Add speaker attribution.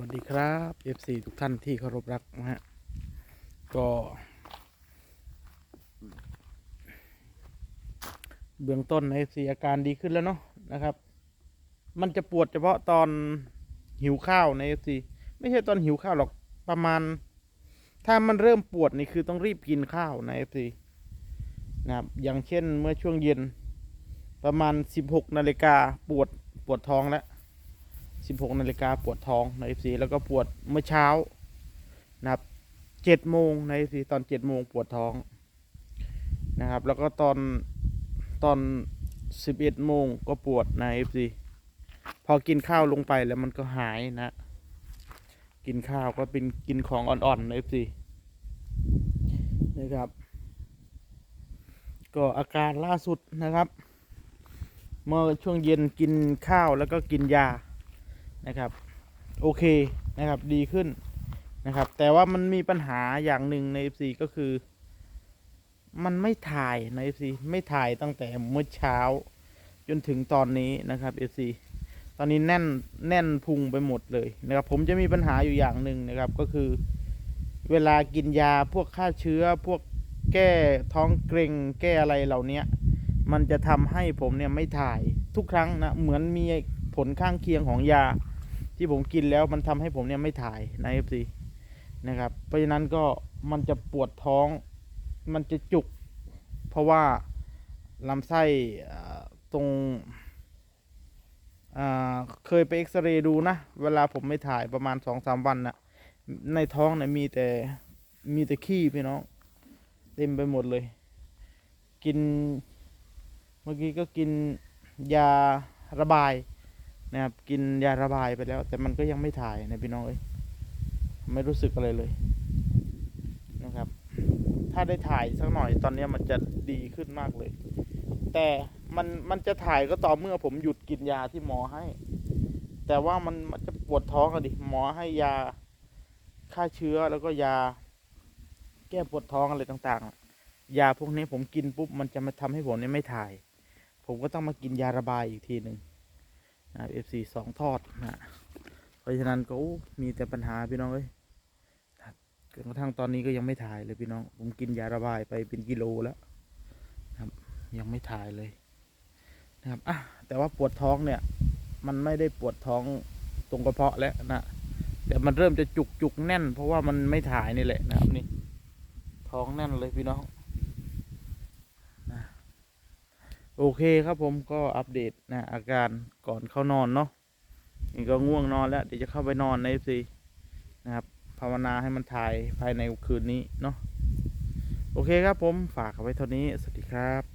Speaker 1: วัสดีครับ FC ทุกท่านที่เคารพรักนะฮะ ก็ เบื้องต้นใน FC อาการดีขึ้นแล้วเนาะนะครับ มันจะปวดเฉพาะตอนหิวข้าวใน FC ไม่ใช่ตอนหิวข้าวหรอกประมาณ ถ้ามันเริ่มปวดนี่คือต้องรีบกินข้าวใน FC นะครับอย่างเช่นเมื่อช่วงเย็น ประมาณ 16นาฬิกาปวดปวดท้องแล้ว 16นาฬิกาปวดท้องใน FC แล้วก็ปวดเมื่อเช้านะครับ7โมงใน FC ตอน7โมงปวดท้องนะครับ แล้วก็ตอนตอน 11โมงก็ปวดใน FC พอกินข้าวลงไปแล้วมันก็หายนะ กินข้าวก็เป็นกินของอ่อนๆใน FC นะครับ ก็อาการล่าสุดนะครับ เมื่อช่วงเย็นกินข้าวแล้วก็กินยา นะครับ โอเคนะครับดีขึ้นนะครับ แต่ว่ามันมีปัญหาอย่างหนึ่งใน FC ก็คือ มันไม่ถ่ายใน FC ไม่ถ่ายตั้งแต่เมื่อเช้า จนถึงตอนนี้นะครับ FC ตอนนี้แน่นแน่นพุงไปหมดเลยนะครับผมจะมีปัญหาอยู่อย่างหนึ่งนะครับก็คือ เวลากินยาพวกฆ่าเชื้อพวกแก้ท้องเกร็งแก้อะไรเหล่านี้มันจะทำให้ผมเนี่ยไม่ถ่ายทุกครั้งนะเหมือนมีผลข้างเคียงของยา ที่ผมกินแล้วมันทำให้ผมเนี่ยไม่ถ่ายใน FC นะครับ เพราะฉะนั้นก็มันจะปวดท้อง มันจะจุก เพราะว่าลำไส้ตรงเคยไปเอ็กซเรย์ดูนะ เวลาผมไม่ถ่ายประมาณสองสามวันนะ่ะในท้องเนี่ยมีแต่มีแต่ขี้พี่น้อง เต็มไปหมดเลย กิน เมื่อกี้ก็กินยาระบาย นะครับกินยาระบายไปแล้ว แต่มันก็ยังไม่ถ่ายนะพี่น้องเอ้ยไม่รู้สึกอะไรเลยนะครับ ถ้าได้ถ่ายสักหน่อยตอนนี้มันจะดีขึ้นมากเลย แต่มันมันจะถ่ายก็ต่อเมื่อผมหยุดกินยาที่หมอให้ แต่ว่ามันมันจะปวดท้องอะดิหมอให้ยาฆ่าเชื้อแล้วก็ยา แก้ปวดท้องอะไรต่างๆ ยาพวกนี้ผมกินปุ๊บมันจะมาทำให้ผมเนี่ยไม่ถ่าย ผมก็ต้องมากินยาระบายอีกทีหนึ่ง นะครับ FC สองทอดนะเพราะฉะนั้นก็มีแต่ปัญหาพี่น้องเอ้ยจนกระทั่งตอนนี้ก็ยังไม่ถ่ายเลยพี่น้อง ผมกินยาระบายไปเป็นกิโลแล้วนะครับ ยังไม่ถ่ายเลยนะครับอะแต่ว่าปวดท้องเนี่ย มันไม่ได้ปวดท้องตรงกระเพาะแล้วนะแต่มันเริ่มจะจุกจุกแน่น เพราะว่ามันไม่ถ่ายนี่แหละนะครับนี่ ท้องแน่นเลยพี่น้องนะ โอเคครับผมก็อัปเดตนะอาการก่อนเข้านอนเนาะนี่ก็ง่วงนอนแล้วเดี๋ยวจะเข้าไปนอนในซีนะครับภาวนาให้มันถ่ายภายในคืนนี้เนาะโอเคครับผมฝากเอาไว้เท่านี้ สวัสดีครับ